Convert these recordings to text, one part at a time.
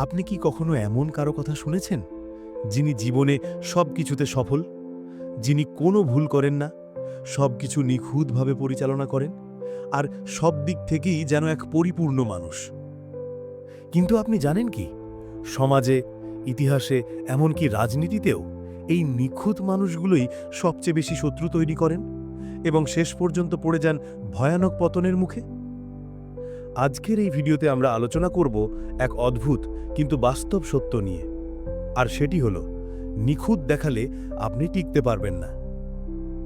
আপনি কি কখনো এমন কারও কথা শুনেছেন, যিনি জীবনে সব কিছুতে সফল, যিনি কোনো ভুল করেন না সব কিছু নিখুঁতভাবে পরিচালনা করেন, আর সব দিক থেকেই যেন এক পরিপূর্ণ মানুষ? কিন্তু আপনি জানেন কি, সমাজে, ইতিহাসে, এমনকি রাজনীতিতেও এই নিখুঁত মানুষগুলোই সবচেয়ে বেশি শত্রু তৈরি করেন এবং শেষ পর্যন্ত পড়ে যান ভয়ানক পতনের মুখে? আজকের এই ভিডিওতে আমরা আলোচনা করব এক অদ্ভুত, কিন্তু বাস্তব সত্য নিয়ে। আর সেটি হল, নিখুঁত দেখালে আপনি টিকতে পারবেন না।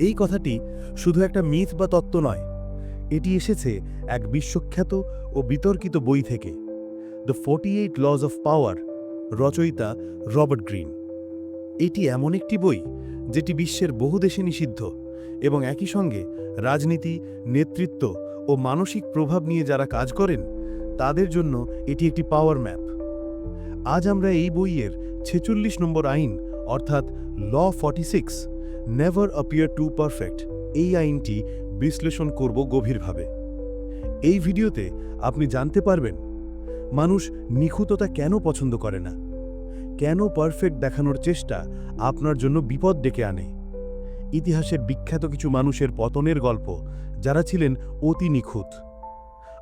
এই কথাটি শুধু একটা মিথ বা তত্ত্ব নয়, এটি এসেছে এক বিশ্বখ্যাত ও বিতর্কিত বই থেকে the forty eight laws of power রচয়িতা রবার্ট গ্রিন। এটি এমন একটি বই, যেটি বিশ্বের বহু দেশে নিষিদ্ধ এবং একই সঙ্গে রাজনীতি, নেতৃত্ব ও মানসিক প্রভাব নিয়ে যারা কাজ করেন, তাদের জন্য এটি একটি পাওয়ার ম্যাপ আজ আমরা এই বইয়ের ছেচল্লিশ নম্বর আইন, অর্থাৎ law forty six never appear too perfect এই আইনটি বিশ্লেষণ করব গভীরভাবে। এই ভিডিওতে আপনি জানতে পারবেন, মানুষ নিখুঁততা কেন পছন্দ করে না? কেন পারফেক্ট দেখানোর চেষ্টা আপনার জন্য বিপদ ডেকে আনে? ইতিহাসের বিখ্যাত কিছু মানুষের পতনের গল্প, যারা ছিলেন অতি নিখুঁত।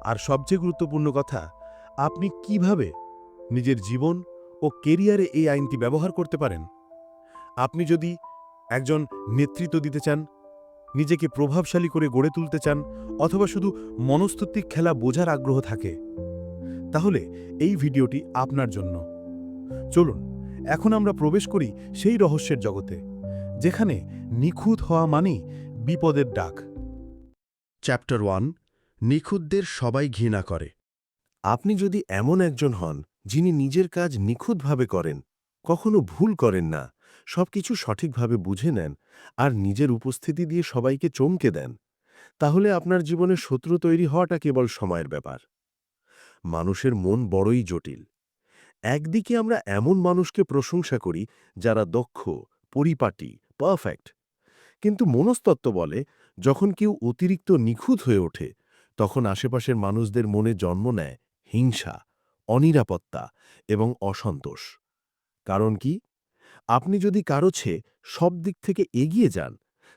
আর সবচেয়ে গুরুত্বপূর্ণ কথা, আপনি কীভাবে নিজের জীবন ও কেরিয়ারে এই আইনটি ব্যবহার করতে পারেন? আপনি যদি একজন নেতৃত্ব দিতে চান, নিজেকে প্রভাবশালী করে গড়ে তুলতে চান, অথবা শুধু মনস্তাত্ত্বিক খেলা বোঝার আগ্রহ থাকে, তাহলে এই ভিডিওটি আপনার জন্য। চলুন, এখন আমরা প্রবেশ করি সেই রহস্যের জগতে। যেখানে নিখুঁত হওয়া মানেই বিপদের ডাক। চ্যাপ্টার ওয়ান নিখুঁতদের সবাই ঘৃণা করে। আপনি যদি এমন একজন হন, যিনি নিজের কাজ নিখুঁতভাবে করেন, কখনো ভুল করেন না, সবকিছু সঠিকভাবে বুঝে নেন, আর নিজের উপস্থিতি দিয়ে সবাইকে চমকে দেন, তাহলে আপনার জীবনে শত্রু তৈরি হওয়াটা কেবল সময়ের ব্যাপার। মানুষের মন বড়ই জটিল। একদিকে আমরা এমন মানুষকে প্রশংসা করি, যারা দক্ষ, পরিপাটি পারফেক্ট। কিন্তু মনস্তত্ত্ব বলে, যখন কেউ অতিরিক্ত নিখুঁত হয়ে ওঠে, তখন আশেপাশের মানুষদের মনে জন্ম নেয় হিংসা, অনিরাপত্তা এবং অসন্তোষ। কারণ কি? আপনি যদি কারও ছে সব দিক থেকে এগিয়ে যান,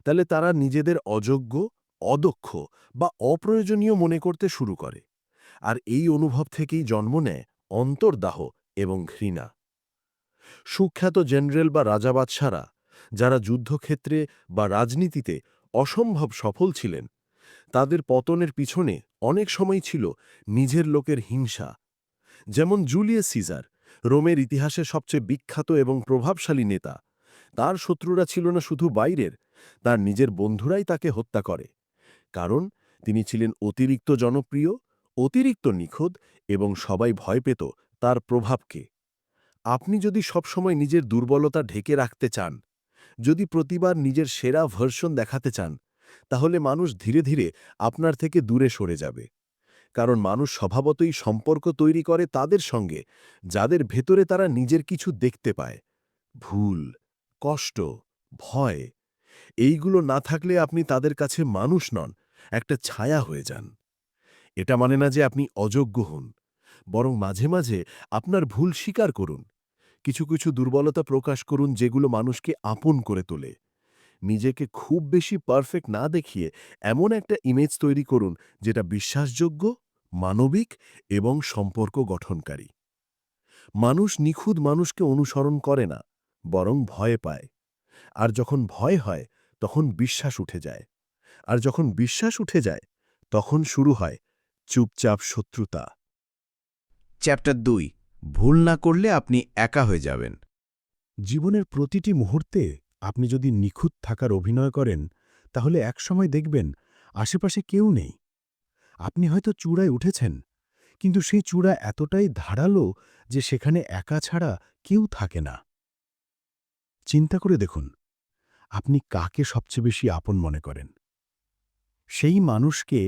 তাহলে তারা নিজেদের অযোগ্য, অদক্ষ বা অপ্রয়োজনীয় মনে করতে শুরু করে। আর এই অনুভব থেকেই জন্ম নেয় অন্তর্দাহ এবং ঘৃণা। সুখ্যাত জেনারেল বা রাজাবাদশারা যারা যুদ্ধক্ষেত্রে বা রাজনীতিতে অসম্ভব সফল ছিলেন, তাদের পতনের পিছনে অনেক সময় ছিল নিজের লোকের হিংসা। যেমন জুলিয়াস সিজার, রোমের ইতিহাসে সবচেয়ে বিখ্যাত এবং প্রভাবশালী নেতা। তার শত্রুরা ছিল না শুধু বাইরের, তার নিজের বন্ধুরাই তাকে হত্যা করে। কারণ তিনি ছিলেন অতিরিক্ত জনপ্রিয়, অতিরিক্ত নিখুঁত এবং সবাই ভয় পেত তার প্রভাবকে। আপনি যদি সবসময় নিজের দুর্বলতা ঢেকে রাখতে চান যদি প্রতিবার নিজের সেরা ভার্সন দেখাতে চান, তাহলে মানুষ ধীরে ধীরে আপনার থেকে দূরে সরে যাবে। কারণ মানুষ স্বভাবতই সম্পর্ক তৈরি করে তাদের সঙ্গে, যাদের ভেতরে তারা নিজের কিছু দেখতে পায়। ভুল, কষ্ট, ভয়, এইগুলো না থাকলে আপনি তাদের কাছে মানুষ নন, একটা ছায়া হয়ে যান। এটা মানে না যে আপনি অযোগ্য হন, বরং মাঝে মাঝে আপনার ভুল স্বীকার করুন। কিছু কিছু দুর্বলতা প্রকাশ করুন যেগুলো মানুষকে আপন করে তোলে। নিজেকে খুব বেশি পারফেক্ট না দেখিয়ে এমন একটা ইমেজ তৈরি করুন যেটা বিশ্বাসযোগ্য, মানবিক এবং সম্পর্ক গঠনকারী। মানুষ নিখুঁত মানুষকে অনুসরণ করে না, বরং ভয় পায়। আর যখন ভয় হয়, তখন বিশ্বাস উঠে যায়। আর যখন বিশ্বাস উঠে যায়, তখন শুরু হয় চুপচাপ শত্রুতা। চ্যাপ্টার দুই ভুল না করলে আপনি একা হয়ে যাবেন। জীবনের প্রতিটি মুহূর্তে আপনি যদি নিখুঁত থাকার অভিনয় করেন, তাহলে একসময় দেখবেন আশেপাশে কেউ নেই। আপনি হয়তো চূড়ায় উঠেছেন, কিন্তু সেই চূড়া এতটাই ধারালো যে সেখানে একা ছাড়া কেউ থাকে না। চিন্তা করে দেখুন, আপনি কাকে সবচেয়ে বেশি আপন মনে করেন? সেই মানুষকে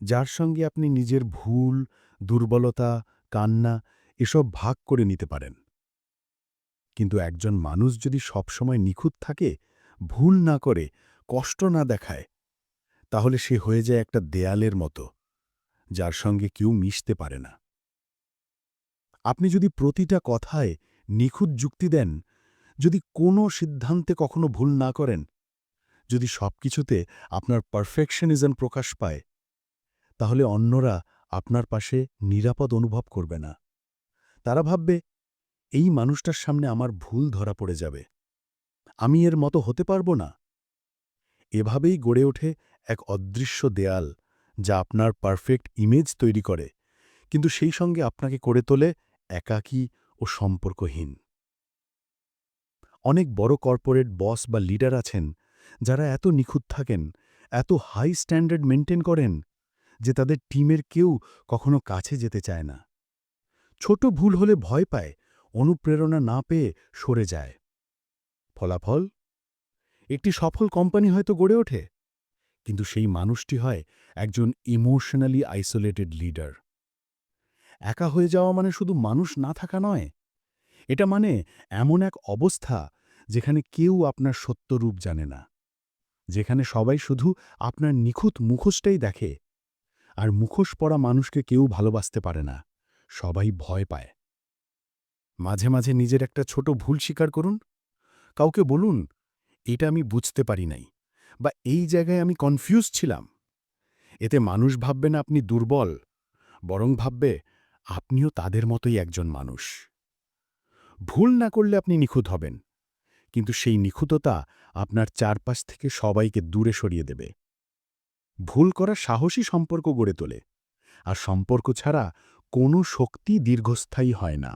যার সঙ্গে আপনি নিজের ভুল, দুর্বলতা, কান্না এসব ভাগ করে নিতে পারেন। কিন্তু একজন মানুষ যদি সবসময় নিখুঁত থাকে, ভুল না করে, কষ্ট না দেখায়, তাহলে সে হয়ে যায় একটা দেয়ালের মতো, যার সঙ্গে কেউ মিশতে পারে না। আপনি যদি প্রতিটা কথায় নিখুঁত যুক্তি দেন, যদি কোনো সিদ্ধান্তে কখনো ভুল না করেন, যদি সবকিছুতে আপনার পারফেকশনিজম প্রকাশ পায়, তাহলে অন্যরা আপনার পাশে নিরাপদ অনুভব করবে না। তারা ভাববে, এই মানুষটার সামনে আমার ভুল ধরা পড়ে যাবে। আমি এর মতো হতে পারব না। এভাবেই গড়ে ওঠে এক অদৃশ্য দেয়াল, যা আপনার পারফেক্ট ইমেজ তৈরি করে, কিন্তু সেই সঙ্গে আপনাকে করে তোলে একাকী ও সম্পর্কহীন। অনেক বড় কর্পোরেট বস বা লিডার আছেন, যারা এত নিখুঁত থাকেন, এত হাই স্ট্যান্ডার্ড মেনটেন করেন, যে তাদের টিমের কেউ কখনো কাছে যেতে চায় না। ছোট ভুল হলে ভয় পায়, অনুপ্রেরণা না পেয়ে সরে যায়। ফলাফল? একটি সফল কোম্পানি হয়তো গড়ে ওঠে, কিন্তু সেই মানুষটি হয় একজন ইমোশনালি আইসোলেটেড লিডার। একা হয়ে যাওয়া মানে শুধু মানুষ না থাকা নয়, এটা মানে এমন এক অবস্থা যেখানে কেউ আপনার সত্য রূপ জানে না, যেখানে সবাই শুধু আপনার নিখুঁত মুখোশটাই দেখে, আর মুখোশ পরা মানুষকে কেউ ভালোবাসতে পারে না। সবাই ভয় পায়। মাঝে মাঝে নিজের একটা ছোট ভুল স্বীকার করুন। কাউকে বলুন, এটা আমি বুঝতে পারি নাই বা এই জায়গায় আমি কনফিউজ ছিলাম। এতে মানুষ ভাববে না আপনি দুর্বল, বরং ভাববে আপনিও তাদের মতোই একজন মানুষ। ভুল না করলে আপনি নিখুঁত হবেন, কিন্তু সেই নিখুঁততা আপনার চারপাশ থেকে সবাইকে দূরে সরিয়ে দেবে। ভুল করা সাহসী সম্পর্ক গড়ে তোলে, আর সম্পর্ক ছাড়া কোনো শক্তি দীর্ঘস্থায়ী হয় না।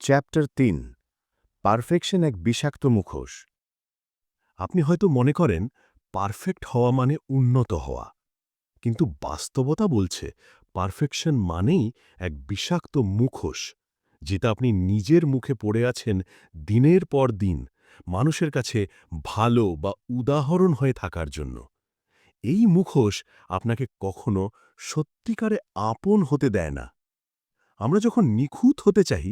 চ্যাপ্টার তিন পারফেকশন এক বিষাক্ত মুখোশ। আপনি হয়তো মনে করেন পারফেক্ট হওয়া মানে উন্নত হওয়া। কিন্তু বাস্তবতা বলছে পারফেকশন মানেই এক বিষাক্ত মুখোশ, যেটা আপনি নিজের মুখে পড়ে আছেন দিনের পর দিন, মানুষের কাছে ভালো বা উদাহরণ হয়ে থাকার জন্য। এই মুখোশ আপনাকে কখনো সত্যিকারে আপন হতে দেয় না। আমরা যখন নিখুঁত হতে চাই,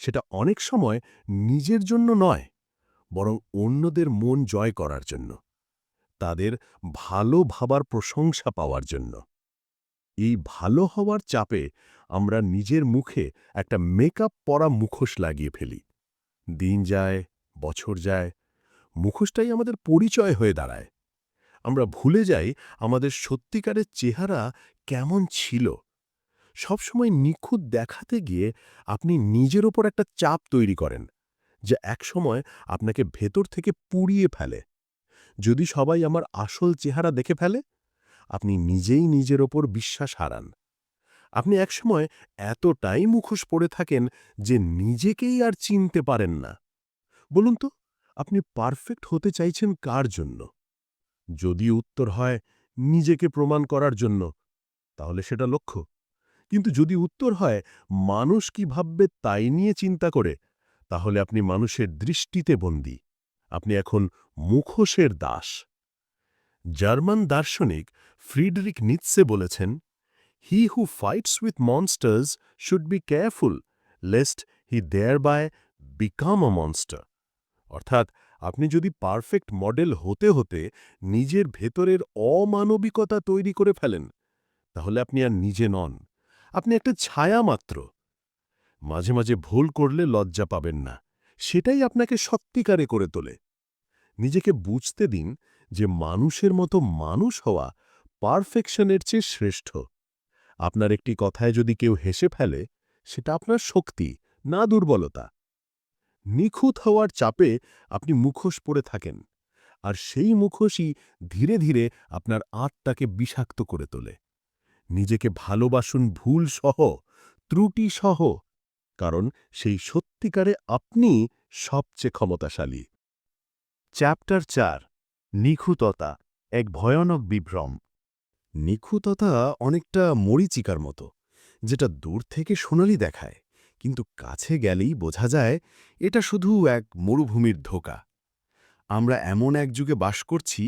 সেটা অনেক সময় নিজের জন্য নয়, বরং অন্যদের মন জয় করার জন্য, তাদের ভালো ভাবার প্রশংসা পাওয়ার জন্য। এই ভালো হওয়ার চাপে আমরা নিজের মুখে একটা মেকআপ পরা মুখোশ লাগিয়ে ফেলি। দিন যায়, বছর যায়, মুখোশটাই আমাদের পরিচয় হয়ে দাঁড়ায়। আমরা ভুলে যাই আমাদের সত্যিকারের চেহারা কেমন ছিল। সবসময় নিখুঁত দেখাতে গিয়ে আপনি নিজের ওপর একটা চাপ তৈরি করেন, যা একসময় আপনাকে ভেতর থেকে পুড়িয়ে ফেলে। যদি সবাই আমার আসল চেহারা দেখে ফেলে, আপনি নিজেই নিজের ওপর বিশ্বাস হারান। আপনি একসময় এতটাই মুখোশ পড়ে থাকেন যে নিজেকেই আর চিনতে পারেন না। বলুন তো, আপনি পারফেক্ট হতে চাইছেন কার জন্য? যদি উত্তর হয় নিজেকে প্রমাণ করার জন্য, তাহলে সেটা লক্ষ্য। কিন্তু যদি উত্তর হয়, মানুষ কি ভাববে তাই নিয়ে চিন্তা করে, তাহলে আপনি মানুষের দৃষ্টিতে বন্দী। আপনি এখন মুখোশের দাস। জার্মান দার্শনিক ফ্রিডরিক নিৎসে বলেছেন he who fights with monsters should be careful lest he thereby become a monster অর্থাৎ আপনি যদি পারফেক্ট মডেল হতে হতে নিজের ভেতরের অমানবিকতা তৈরি করে ফেলেন, তাহলে আপনি আর নিজে নন। আপনি একটা ছায়া মাত্র। মাঝে মাঝে ভুল করলে লজ্জা পাবেন না। সেটাই আপনাকে সত্যিকারে করে তোলে। নিজেকে বুঝতে দিন যে মানুষের মতো মানুষ হওয়া পারফেকশনের চেয়ে শ্রেষ্ঠ। আপনার একটি কথায় যদি কেউ হেসে ফেলে, সেটা আপনার শক্তি, না দুর্বলতা। নিখুঁত হওয়ার চাপে আপনি মুখোশ পড়ে থাকেন। আর সেই মুখোশই ধীরে ধীরে আপনার আত্মাকে বিষাক্ত করে তোলে। নিজেকে ভালোবাসুন ভুল সহ, ত্রুটি সহ, কারণ সেই সত্যিকারে আপনি সবচেয়ে ক্ষমতাশালী। চ্যাপ্টার চার, নিখুততা, এক ভয়ানক বিভ্রম। নিখুততা অনেকটা মরিচিকার মতো, যেটা দূর থেকে সোনালি দেখায়। কিন্তু কাছে গেলেই বোঝা যায় এটা শুধু এক মরুভূমির ধোকা। আমরা এমন এক যুগে বাস করছি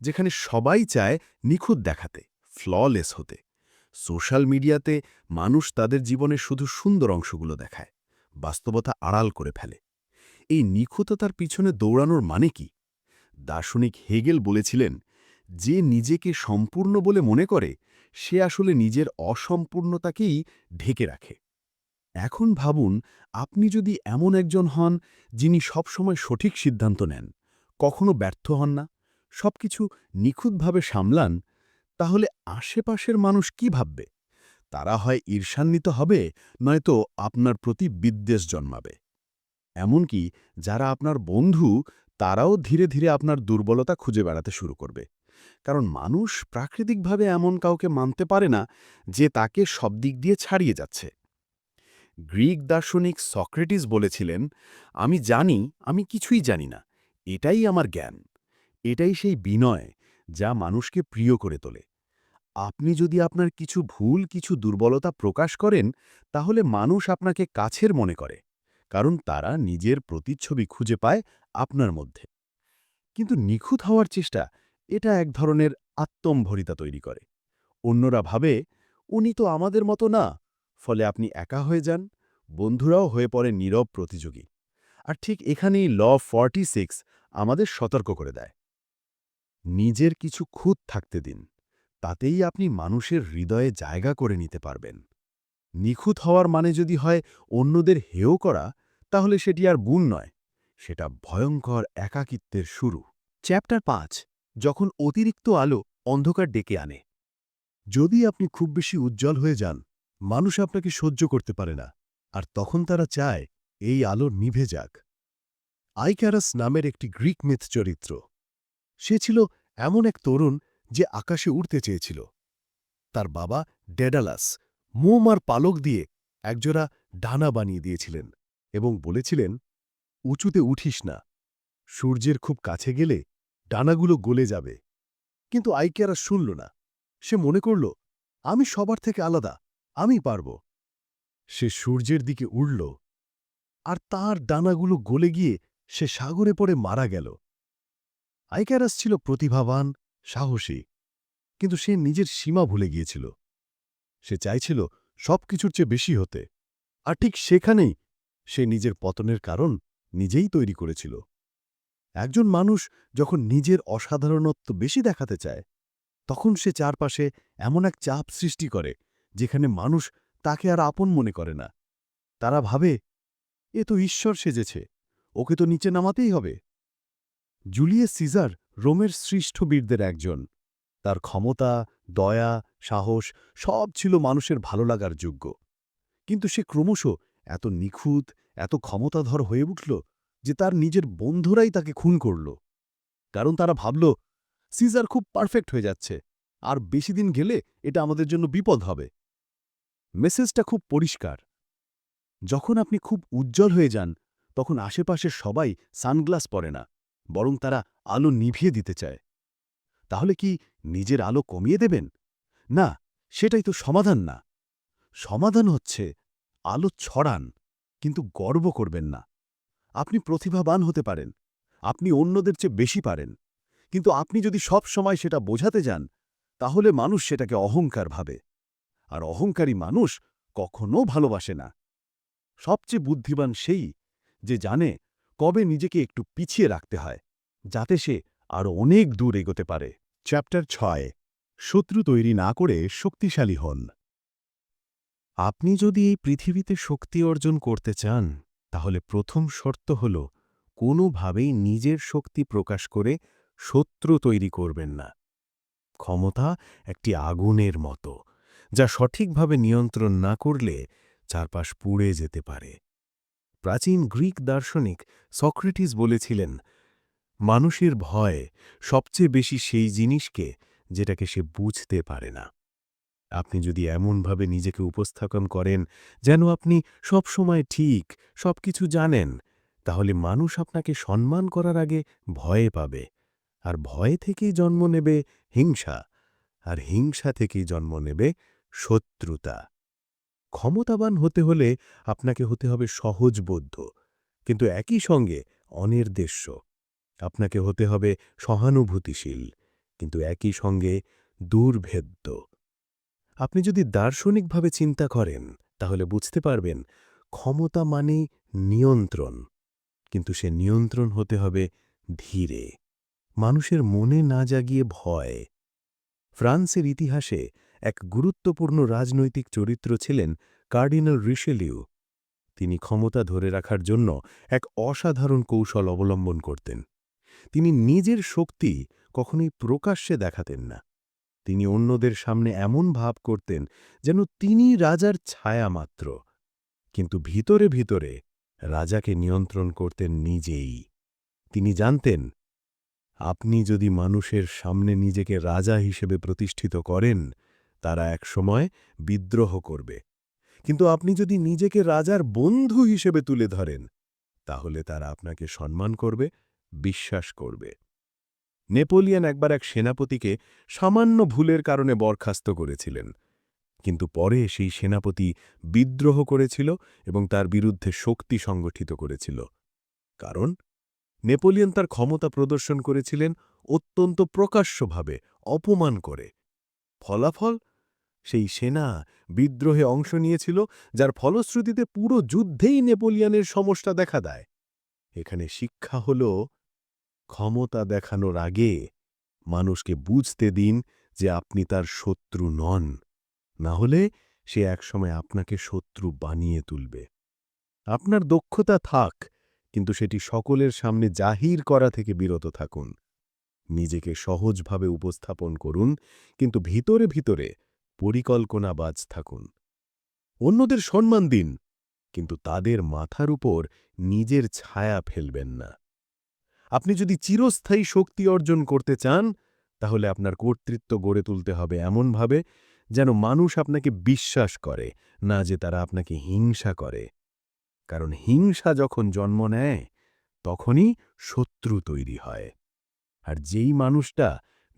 যেখানে সবাই চায় নিখুঁত দেখাতে ফ্ললেস হতে। সোশ্যাল মিডিয়াতে মানুষ তাদের জীবনের শুধু সুন্দর অংশগুলো দেখায়, বাস্তবতা আড়াল করে ফেলে। এই নিখুঁততার পিছনে দৌড়ানোর মানে কি? দার্শনিক হেগেল বলেছিলেন, যে নিজেকে সম্পূর্ণ বলে মনে করে, সে আসলে নিজের অসম্পূর্ণতাকেই ঢেকে রাখে। এখন ভাবুন, আপনি যদি এমন একজন হন যিনি সবসময় সঠিক সিদ্ধান্ত নেন, কখনো ব্যর্থ হন না, সবকিছু নিখুঁতভাবে সামলান, তাহলে আশেপাশের মানুষ কি ভাববে? তারা হয় ঈর্ষান্বিত হবে, নয়তো আপনার প্রতি বিদ্বেষ জন্মাবে। এমনকি যারা আপনার বন্ধু, তারাও ধীরে ধীরে আপনার দুর্বলতা খুঁজে বেড়াতে শুরু করবে। কারণ মানুষ প্রাকৃতিকভাবে এমন কাউকে মানতে পারে না যে তাকে সব দিক দিয়ে ছাড়িয়ে যাচ্ছে। গ্রিক দার্শনিক সক্রেটিস বলেছিলেন, আমি জানি, আমি কিছুই জানি না। এটাই আমার জ্ঞান। এটাই সেই বিনয় যা মানুষকে প্রিয় করে তোলে। আপনি যদি আপনার কিছু ভুল, কিছু দুর্বলতা প্রকাশ করেন, তাহলে মানুষ আপনাকে কাছের মনে করে, কারণ তারা নিজের প্রতিচ্ছবি খুঁজে পায় আপনার মধ্যে। কিন্তু নিখুঁত হওয়ার চেষ্টা, এটা এক ধরনের আত্মম্ভরিতা তৈরি করে। অন্যরা ভাবে, উনি তো আমাদের মতো না। ফলে আপনি একা হয়ে যান বন্ধুরাও হয়ে পড়ে নীরব প্রতিযোগী। আর ঠিক এখানেই ল ফর্টি সিক্স আমাদের সতর্ক করে দেয়। নিজের কিছু খুঁত থাকতে দিন তাতেই আপনি মানুষের হৃদয়ে জায়গা করে নিতে পারবেন। নিখুঁত হওয়ার মানে যদি হয় অন্যদের হেয় করা তাহলে সেটি আর গুণ নয় সেটা ভয়ঙ্কর একাকিত্বের শুরু। চ্যাপ্টার পাঁচ যখন অতিরিক্ত আলো অন্ধকার ডেকে আনে। যদি আপনি খুব বেশি উজ্জ্বল হয়ে যান মানুষ আপনাকে সহ্য করতে পারে না, আর তখন তারা চায় এই আলো নিভে যাক। আইক্যারাস নামের একটি গ্রিক মিথ চরিত্র সে ছিল এমন এক তরুণ যে আকাশে উড়তে চেয়েছিল। তার বাবা ডেডালাস মোম আর পালক দিয়ে একজোড়া ডানা বানিয়ে দিয়েছিলেন এবং বলেছিলেন, উঁচুতে উঠিস না, সূর্যের খুব কাছে গেলে ডানাগুলো গলে যাবে। কিন্তু আইকেয়ারা শুনল না। সে মনে করল, আমি সবার থেকে আলাদা আমি পারব। সে সূর্যের দিকে উড়ল, আর তার ডানাগুলো গলে গিয়ে সে সাগরে পড়ে মারা গেল। আইক্যারাস ছিল প্রতিভাবান, সাহসী, কিন্তু সে নিজের সীমা ভুলে গিয়েছিল। সে চাইছিল সব কিছুর চেয়ে বেশি হতে, আর ঠিক সেখানেই সে নিজের পতনের কারণ নিজেই তৈরি করেছিল। একজন মানুষ যখন নিজের অসাধারণত্ব বেশি দেখাতে চায়, তখন সে চারপাশে এমন এক চাপ সৃষ্টি করে যেখানে মানুষ তাকে আর আপন মনে করে না। তারা ভাবে, এ তো ঈশ্বর সেজেছে, ওকে তো নিচে নামাতেই হবে। জুলিয়াস সিজার রোমের শ্রেষ্ঠ বীরদের একজন। তার ক্ষমতা, দয়া, সাহস সব ছিল মানুষের ভালো লাগার যোগ্য। কিন্তু সে ক্রমশ এত নিখুঁত, এত ক্ষমতাধর হয়ে উঠল যে তার নিজের বন্ধুরাই তাকে খুন করল। কারণ তারা ভাবল, সিজার খুব পারফেক্ট হয়ে যাচ্ছে, আর বেশি দিন গেলে এটা আমাদের জন্য বিপদ হবে। মেসেজটা খুব পরিষ্কার। যখন আপনি খুব উজ্জ্বল হয়ে যান, তখন আশেপাশের সবাই সানগ্লাস পরে না, বরং তারা আলো নিভিয়ে দিতে চায়। তাহলে কি নিজের আলো কমিয়ে দেবেন? না, সেটাই তো সমাধান না। সমাধান হচ্ছে আলো ছড়ান, কিন্তু গর্ব করবেন না। আপনি প্রতিভাবান হতে পারেন, আপনি অন্যদের চেয়ে বেশি পারেন, কিন্তু আপনি যদি সব সময় সেটা বোঝাতে যান, তাহলে মানুষ সেটাকে অহংকার ভাবে। আর অহংকারী মানুষ কখনো ভালোবাসে না। সবচেয়ে বুদ্ধিমান সেই যে জানে কবে নিজেকে একটু পিছিয়ে রাখতে হয়, যাতে সে আরও অনেক দূর এগোতে পারে। চ্যাপ্টার ছয়, শত্রু তৈরি না করে শক্তিশালী হন। আপনি যদি এই পৃথিবীতে শক্তি অর্জন করতে চান, তাহলে প্রথম শর্ত হল কোনোভাবেই নিজের শক্তি প্রকাশ করে শত্রু তৈরি করবেন না। ক্ষমতা একটি আগুনের মতো। যা সঠিকভাবে নিয়ন্ত্রণ না করলে চারপাশ পুড়ে যেতে পারে। প্রাচীন গ্রিক দার্শনিক সক্রেটিস বলেছিলেন, মানুষের ভয় সবচেয়ে বেশি সেই জিনিসকে যেটাকে সে বুঝতে পারে না। আপনি যদি এমনভাবে নিজেকে উপস্থাপন করেন যেন আপনি সবসময় ঠিক, সবকিছু জানেন, তাহলে মানুষ আপনাকে সম্মান করার আগে ভয়ে পাবে। আর ভয় থেকেই জন্ম নেবে হিংসা, আর হিংসা থেকেই জন্ম নেবে শত্রুতা। ক্ষমতাবান হতে হলে আপনাকে হতে হবে সহজবোধ্য, কিন্তু একই সঙ্গে অনির্দেশ্য। আপনাকে হতে হবে সহানুভূতিশীল, কিন্তু একই সঙ্গে দুর্ভেদ্য। আপনি যদি দার্শনিকভাবে চিন্তা করেন, তাহলে বুঝতে পারবেন ক্ষমতা মানেই নিয়ন্ত্রণ, কিন্তু সে নিয়ন্ত্রণ হতে হবে ধীরে। মানুষের মনে না জাগিয়ে ভয়। ফ্রান্সের ইতিহাসে এক গুরুত্বপূর্ণ রাজনৈতিক চরিত্র ছিলেন কার্ডিনাল রিশেলিউ। তিনি ক্ষমতা ধরে রাখার জন্য এক অসাধারণ কৌশল অবলম্বন করতেন। তিনি নিজের শক্তি কখনোই প্রকাশ্যে দেখাতেন না। তিনি অন্যদের সামনে এমন ভাব করতেন যেন তিনি রাজার ছায়া মাত্র। কিন্তু ভিতরে ভিতরে রাজাকে নিয়ন্ত্রণ করতেন নিজেই। তিনি জানতেন, আপনি যদি মানুষের সামনে নিজেকে রাজা হিসেবে প্রতিষ্ঠিত করেন তারা এক সময় বিদ্রোহ করবে। কিন্তু আপনি যদি নিজেকে রাজার বন্ধু হিসেবে তুলে ধরেন, তাহলে তারা আপনাকে সম্মান করবে, বিশ্বাস করবে। নেপোলিয়ন একবার এক সেনাপতিকে সামান্য ভুলের কারণে বরখাস্ত করেছিলেন। কিন্তু পরে সেই সেনাপতি বিদ্রোহ করেছিল এবং তার বিরুদ্ধে শক্তি সংগঠিত করেছিল। কারণ, নেপোলিয়ন তার ক্ষমতা প্রদর্শন করেছিলেন অত্যন্ত প্রকাশ্যভাবে, অপমান করে। ফলাফল? সেই সেনা বিদ্রোহে অংশ নিয়েছিল, যার ফলশ্রুতিতে পুরো যুদ্ধেই নেপোলিয়নের সমস্যা দেখা দেয়। এখানে শিক্ষা হল, ক্ষমতা দেখানোর আগে মানুষকে বুঝতে দিন যে আপনি তার শত্রু নন, না হলে সে একসময় আপনাকে শত্রু বানিয়ে তুলবে। আপনার দক্ষতা থাক, কিন্তু সেটি সকলের সামনে জাহির করা থেকে বিরত থাকুন। নিজেকে সহজভাবে উপস্থাপন করুন, কিন্তু ভিতরে ভিতরে পরিকল্পনাবাজ থাকুন। অন্যদের সম্মান দিন, কিন্তু তাদের মাথার উপর নিজের ছায়া ফেলবেন না। আপনি যদি চিরস্থায়ী শক্তি অর্জন করতে চান, তাহলে আপনার কর্তৃত্ব গড়ে তুলতে হবে এমনভাবে যেন মানুষ আপনাকে বিশ্বাস করে, না যে তারা আপনাকে হিংসা করে। কারণ হিংসা যখন জন্ম নেয়, তখনই শত্রু তৈরি হয়। আর যেই মানুষটা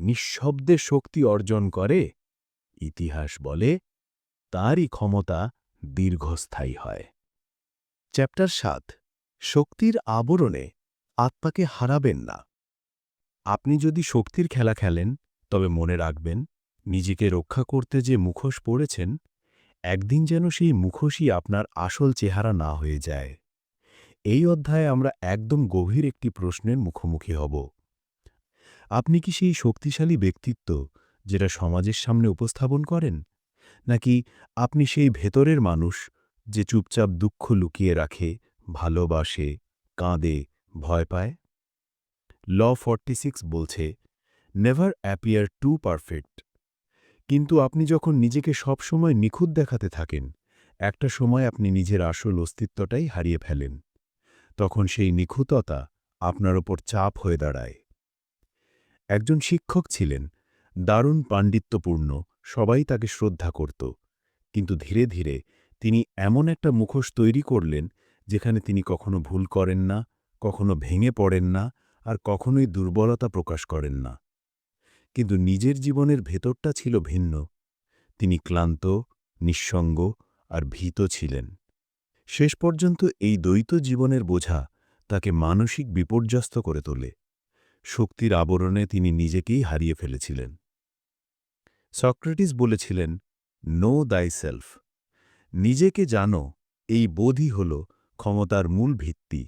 নিঃশব্দে শক্তি অর্জন করে, ইতিহাস বলে তারই ক্ষমতা দীর্ঘস্থায়ী হয়। চ্যাপ্টার সাত, শক্তির আবরণে আত্মাকে হারাবেন না। আপনি যদি শক্তির খেলা খেলেন, তবে মনে রাখবেন, নিজেকে রক্ষা করতে যে মুখোশ পড়েছেন, একদিন যেন সেই মুখোশই আপনার আসল চেহারা না হয়ে যায়। এই অধ্যায়ে আমরা একদম গভীর একটি প্রশ্নের মুখোমুখি হব। আপনি কি সেই শক্তিশালী ব্যক্তিত্ব যেটা সমাজের সামনে উপস্থাপন করেন? নাকি আপনি সেই ভেতরের মানুষ যে চুপচাপ দুঃখ লুকিয়ে রাখে, ভালোবাসে, কাঁদে, ভয় পায়? ল ফর্টি বলছে নেভার অ্যাপিয়ার টু পারফেক্ট কিন্তু আপনি যখন নিজেকে সবসময় নিখুঁত দেখাতে থাকেন, একটা সময় আপনি নিজের আসল অস্তিত্বটাই হারিয়ে ফেলেন। তখন সেই নিখুঁততা আপনার ওপর চাপ হয়ে দাঁড়ায়। একজন শিক্ষক ছিলেন, দারুণ পাণ্ডিত্যপূর্ণ, সবাই তাকে শ্রদ্ধা করত। কিন্তু ধীরে ধীরে তিনি এমন একটা মুখোশ তৈরি করলেন, যেখানে তিনি কখনো ভুল করেন না, কখনো ভেঙে পড়েন না, আর কখনোই দুর্বলতা প্রকাশ করেন না। কিন্তু নিজের জীবনের ভেতরটা ছিল ভিন্ন। তিনি ক্লান্ত, নিঃসঙ্গ, আর ভীত ছিলেন। শেষ পর্যন্ত এই দ্বৈত জীবনের বোঝা তাকে মানসিক বিপর্যস্ত করে তোলে। শক্তির আবরণে তিনি নিজেকেই হারিয়ে ফেলেছিলেন। সক্রেটিস বলেছিলেন নো দাই সেলফ নিজেকে জানো, এই বোধই হল ক্ষমতার মূল ভিত্তি।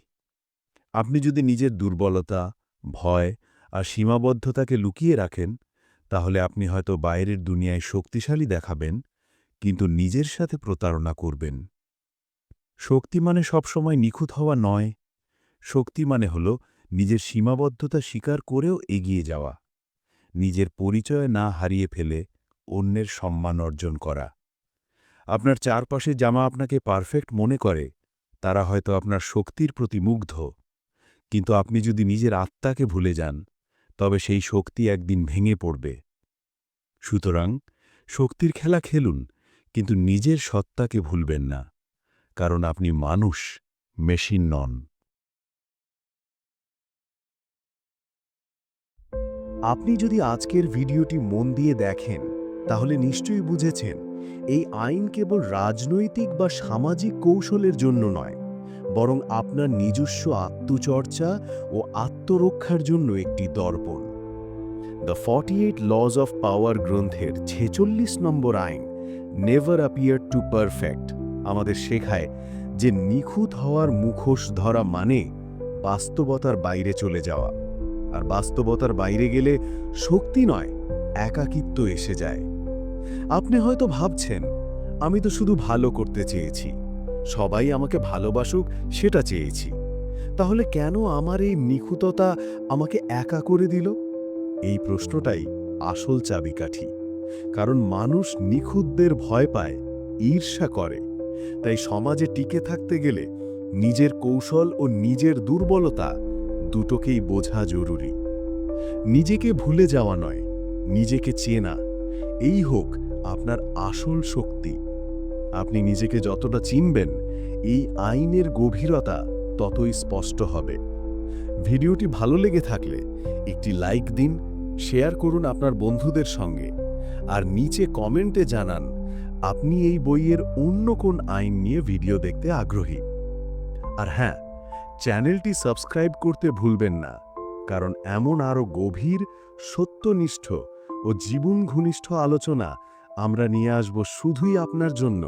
আপনি যদি নিজের দুর্বলতা, ভয় আর সীমাবদ্ধতাকে লুকিয়ে রাখেন, তাহলে আপনি হয়তো বাইরের দুনিয়ায় শক্তিশালী দেখাবেন, কিন্তু নিজের সাথে প্রতারণা করবেন। শক্তি মানে সবসময় নিখুঁত হওয়া নয়। শক্তি মানে হল নিজের সীমাবদ্ধতা স্বীকার করেও এগিয়ে যাওয়া, নিজের পরিচয় না হারিয়ে ফেলে অন্যের সম্মান অর্জন করা। আপনার চারপাশে জামা আপনাকে পারফেক্ট মনে করে, তারা হয়তো আপনার শক্তির প্রতি মুগ্ধ। কিন্তু আপনি যদি নিজের আত্মাকে ভুলে যান, তবে সেই শক্তি একদিন ভেঙে পড়বে। সুতরাং শক্তির খেলা খেলুন, কিন্তু নিজের সত্তাকে ভুলবেন না, কারণ আপনি মানুষ, মেশিন নন। আপনি যদি আজকের ভিডিওটি মন দিয়ে দেখেন, তাহলে নিশ্চয়ই বুঝেছেন, এই আইন কেবল রাজনৈতিক বা সামাজিক কৌশলের জন্য নয়, বরং আপনার নিজস্ব আত্মচর্চা ও আত্মরক্ষার জন্য একটি দর্পণ। The forty eight laws of power গ্রন্থের ছেচল্লিশ নম্বর আইন নেভার অ্যাপিয়ার টু পারফেক্ট আমাদের শেখায় যে নিখুঁত হওয়ার মুখোশ ধরা মানে বাস্তবতার বাইরে চলে যাওয়া। আর বাস্তবতার বাইরে গেলে শক্তি নয়, একাকিত্ব এসে যায়। আপনি হয়তো ভাবছেন, আমি তো শুধু ভালো করতে চেয়েছি, সবাই আমাকে ভালোবাসুক, সেটা চেয়েছি। তাহলে কেন আমার এই নিখুততা আমাকে একা করে দিল? এই প্রশ্নটাই আসল চাবিকাঠি। কারণ মানুষ নিখুঁতদের ভয় পায়, ঈর্ষা করে। তাই সমাজে টিকে থাকতে গেলে নিজের কৌশল ও নিজের দুর্বলতা দুটোকেই বোঝা জরুরি। নিজেকে ভুলে যাওয়া নয়, নিজেকে চেনা। এই হোক আপনার আসল শক্তি। আপনি নিজেকে যতটা চিনবেন, এই আইনের গভীরতা ততই স্পষ্ট হবে। ভিডিওটি ভালো লেগে থাকলে একটি লাইক দিন, শেয়ার করুন আপনার বন্ধুদের সঙ্গে। আর নিচে কমেন্টে জানান, আপনি এই বইয়ের অন্য কোন আইন নিয়ে ভিডিও দেখতে আগ্রহী? আর হ্যাঁ চ্যানেলটি সাবস্ক্রাইব করতে ভুলবেন না, কারণ এমন আরও গভীর, সত্যনিষ্ঠ ও জীবন ঘনিষ্ঠ আলোচনা আমরা নিয়ে আসব শুধুই আপনার জন্য।